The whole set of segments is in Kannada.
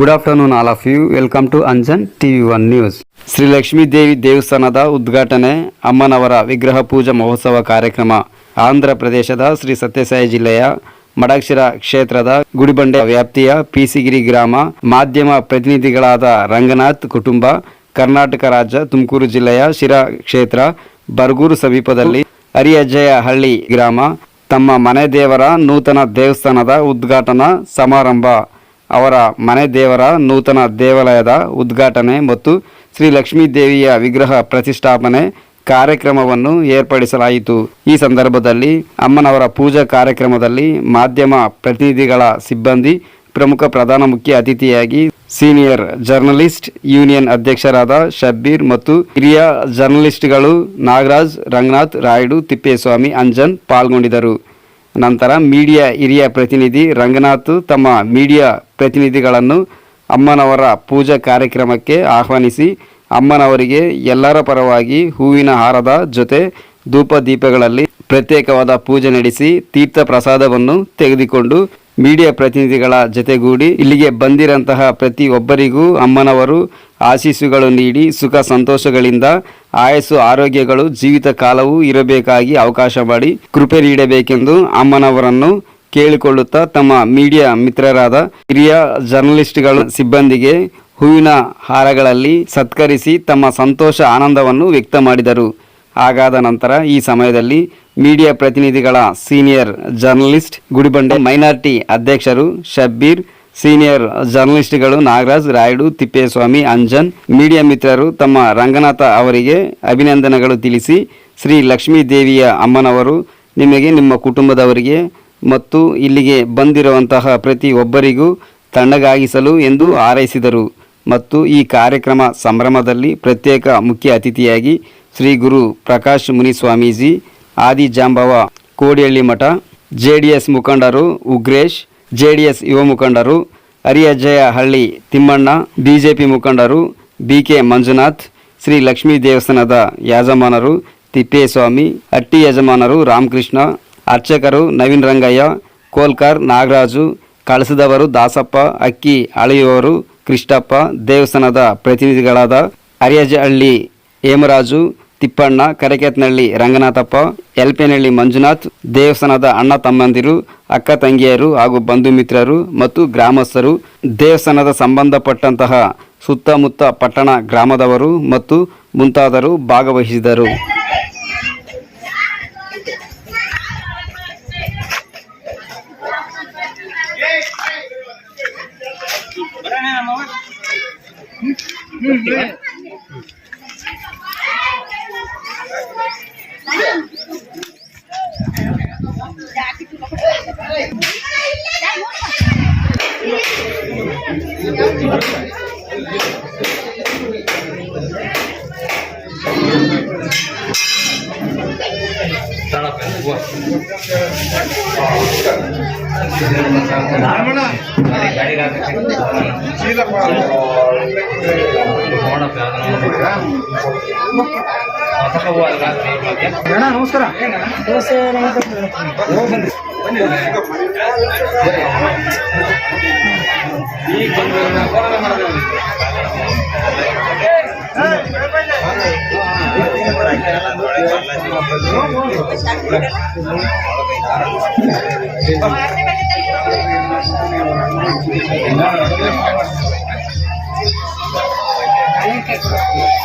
Good afternoon all of you welcome to Anjan TV one news Shri Lakshmi Devi ದೇವಸ್ಥಾನದ ಉದ್ಘಾಟನೆ, ಅಮ್ಮನವರ ವಿಗ್ರಹ ಪೂಜಾ ಮಹೋತ್ಸವ ಕಾರ್ಯಕ್ರಮ, ಆಂಧ್ರ ಪ್ರದೇಶದ ಶ್ರೀ ಸತ್ಯಸಾಯಿ ಜಿಲ್ಲೆಯ ಮಡಕ್ಷಿರ ಕ್ಷೇತ್ರದ ಗುಡಿಬಂಡೆ ವ್ಯಾಪ್ತಿಯ ಪಿಸಿಗಿರಿ ಗ್ರಾಮ, ಮಾಧ್ಯಮ ಪ್ರತಿನಿಧಿಗಳಾದ ರಂಗನಾಥ್ ಕುಟುಂಬ, ಕರ್ನಾಟಕ ರಾಜ್ಯ ತುಮಕೂರು ಜಿಲ್ಲೆಯ ಶಿರಾ ಕ್ಷೇತ್ರ, ಬರಗೂರು ಸಮೀಪದಲ್ಲಿ ಹರಿಯಜ್ಜಯ ಹಳ್ಳಿ ಗ್ರಾಮ, ತಮ್ಮ ಮನೆ ದೇವರ ನೂತನ ದೇವಸ್ಥಾನದ ಉದ್ಘಾಟನಾ ಸಮಾರಂಭ. ಅವರ ಮನೆ ದೇವರ ನೂತನ ದೇವಾಲಯದ ಉದ್ಘಾಟನೆ ಮತ್ತು ಶ್ರೀ ಲಕ್ಷ್ಮೀ ದೇವಿಯ ವಿಗ್ರಹ ಪ್ರತಿಷ್ಠಾಪನೆ ಕಾರ್ಯಕ್ರಮವನ್ನು ಏರ್ಪಡಿಸಲಾಯಿತು. ಈ ಸಂದರ್ಭದಲ್ಲಿ ಅಮ್ಮನವರ ಪೂಜಾ ಕಾರ್ಯಕ್ರಮದಲ್ಲಿ ಮಾಧ್ಯಮ ಪ್ರತಿನಿಧಿಗಳ ಸಿಬ್ಬಂದಿ ಪ್ರಮುಖ ಪ್ರಧಾನ ಮುಖ್ಯ ಅತಿಥಿಯಾಗಿ ಸೀನಿಯರ್ ಜರ್ನಲಿಸ್ಟ್, ಯೂನಿಯನ್ ಅಧ್ಯಕ್ಷರಾದ ಶಬ್ಬೀರ್ ಮತ್ತು ಹಿರಿಯ ಜರ್ನಲಿಸ್ಟ್ಗಳು ನಾಗರಾಜ್, ರಂಗನಾಥ್, ರಾಯ್ಡು, ತಿಪ್ಪೇಸ್ವಾಮಿ, ಅಂಜನ್ ಪಾಲ್ಗೊಂಡಿದ್ದರು. ನಂತರ ಮೀಡಿಯಾ ಹಿರಿಯ ಪ್ರತಿನಿಧಿ ರಂಗನಾಥ್ ತಮ್ಮ ಮೀಡಿಯಾ ಪ್ರತಿನಿಧಿಗಳನ್ನು ಅಮ್ಮನವರ ಪೂಜಾ ಕಾರ್ಯಕ್ರಮಕ್ಕೆ ಆಹ್ವಾನಿಸಿ, ಅಮ್ಮನವರಿಗೆ ಎಲ್ಲರ ಪರವಾಗಿ ಹೂವಿನ ಹಾರದ ಜೊತೆ ಧೂಪ ದೀಪಗಳಲ್ಲಿ ಪ್ರತ್ಯೇಕವಾದ ಪೂಜೆ ನಡೆಸಿ ತೀರ್ಥ ಪ್ರಸಾದವನ್ನು ತೆಗೆದುಕೊಂಡು ಮೀಡಿಯಾ ಪ್ರತಿನಿಧಿಗಳ ಜೊತೆಗೂಡಿ ಇಲ್ಲಿಗೆ ಬಂದಿರಂತಹ ಪ್ರತಿ ಒಬ್ಬರಿಗೂ ಅಮ್ಮನವರು ಆಶೀಸ್ಸುಗಳು ನೀಡಿ ಸುಖ ಸಂತೋಷಗಳಿಂದ ಆಯಸ್ಸು ಆರೋಗ್ಯಗಳು ಜೀವಿತ ಕಾಲವೂ ಇರಬೇಕಾಗಿ ಅವಕಾಶ ಮಾಡಿ ಕೃಪೆ ನೀಡಬೇಕೆಂದು ಅಮ್ಮನವರನ್ನು ಕೇಳಿಕೊಳ್ಳುತ್ತಾ ತಮ್ಮ ಮೀಡಿಯಾ ಮಿತ್ರರಾದ ಹಿರಿಯ ಜರ್ನಲಿಸ್ಟ್ಗಳ ಸಿಬ್ಬಂದಿಗೆ ಹೂವಿನ ಹಾರಗಳಲ್ಲಿ ಸತ್ಕರಿಸಿ ತಮ್ಮ ಸಂತೋಷ ಆನಂದವನ್ನು ವ್ಯಕ್ತ ಮಾಡಿದರು. ಹಾಗಾದ ನಂತರ ಈ ಸಮಯದಲ್ಲಿ ಮೀಡಿಯಾ ಪ್ರತಿನಿಧಿಗಳ ಸೀನಿಯರ್ ಜರ್ನಲಿಸ್ಟ್ ಗುಡಿಬಂಡೆ ಮೈನಾರಿಟಿ ಅಧ್ಯಕ್ಷರು ಶಬ್ಬೀರ್ ಸೀನಿಯರ್ ಜರ್ನಲಿಸ್ಟ್ಗಳು ನಾಗರಾಜ್, ರಾಯುಡು, ತಿಪ್ಪೇಸ್ವಾಮಿ, ಅಂಜನ್, ಮೀಡಿಯಾ ಮಿತ್ರರು ತಮ್ಮ ರಂಗನಾಥ ಅವರಿಗೆ ಅಭಿನಂದನೆಗಳು ತಿಳಿಸಿ, ಶ್ರೀ ಲಕ್ಷ್ಮೀ ದೇವಿಯ ಅಮ್ಮನವರು ನಿಮಗೆ ನಿಮ್ಮ ಕುಟುಂಬದವರಿಗೆ ಮತ್ತು ಇಲ್ಲಿಗೆ ಬಂದಿರುವಂತಹ ಪ್ರತಿ ಒಬ್ಬರಿಗೂ ತಣ್ಣಗಾಗಿಸಲು ಎಂದು ಹಾರೈಸಿದರು. ಮತ್ತು ಈ ಕಾರ್ಯಕ್ರಮ ಸಂಭ್ರಮದಲ್ಲಿ ಪ್ರತ್ಯೇಕ ಮುಖ್ಯ ಅತಿಥಿಯಾಗಿ ಶ್ರೀ ಗುರು ಪ್ರಕಾಶ್ ಮುನಿ ಸ್ವಾಮೀಜಿ ಆದಿ ಜಾಂಬವ ಕೋಡಿಹಳ್ಳಿ ಮಠ ಜೆ ಡಿ ಎಸ್ ಮುಖಂಡರು ಉಗ್ರೇಶ್ ಜೆ ಡಿ ಎಸ್ ಯುವ ಮುಖಂಡರು ಅರಿಯಜ್ಜಯ ಹಳ್ಳಿ ತಿಮ್ಮಣ್ಣ, ಬಿಜೆಪಿ ಮುಖಂಡರು ಬಿಕೆ ಮಂಜುನಾಥ್, ಶ್ರೀ ಲಕ್ಷ್ಮೀ ದೇವಸ್ಥಾನದ ಯಜಮಾನರು ತಿಪ್ಪೇಸ್ವಾಮಿ ಅಟ್ಟಿ ಯಜಮಾನರು ರಾಮಕೃಷ್ಣ, ಅರ್ಚಕರು ನವೀನ್ ರಂಗಯ್ಯ, ಕೋಲ್ಕರ್ ನಾಗರಾಜು, ಕಳಸದವರು ದಾಸಪ್ಪ, ಅಕ್ಕಿ ಅಳೆಯುವವರು ಕೃಷ್ಣಪ್ಪ, ದೇವಸ್ಥಾನದ ಪ್ರತಿನಿಧಿಗಳಾದ ಅರಿಯಜಹಳ್ಳಿ ಹೇಮರಾಜು ತಿಪ್ಪಣ್ಣ, ಕರಕೆತ್ನಳ್ಳಿ, ರಂಗನಾಥಪ್ಪ ಎಲ್ಪೇನಹಳ್ಳಿ ಮಂಜುನಾಥ್, ದೇವಸ್ಥಾನದ ಅಣ್ಣ ತಮ್ಮಂದಿರು, ಅಕ್ಕ ತಂಗಿಯರು ಹಾಗೂ ಬಂಧು ಮಿತ್ರರು ಮತ್ತು ಗ್ರಾಮಸ್ಥರು, ದೇವಸ್ಥಾನದ ಸಂಬಂಧಪಟ್ಟಂತಹ ಸುತ್ತಮುತ್ತ ಪಟ್ಟಣ ಗ್ರಾಮದವರು ಮತ್ತು ಮುಂತಾದರು ಭಾಗವಹಿಸಿದರು. Gracias. ಅಣ್ಣ ನಮಸ್ಕಾರ ನಮಸ್ತೆ Thank you.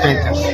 ঠিক আছে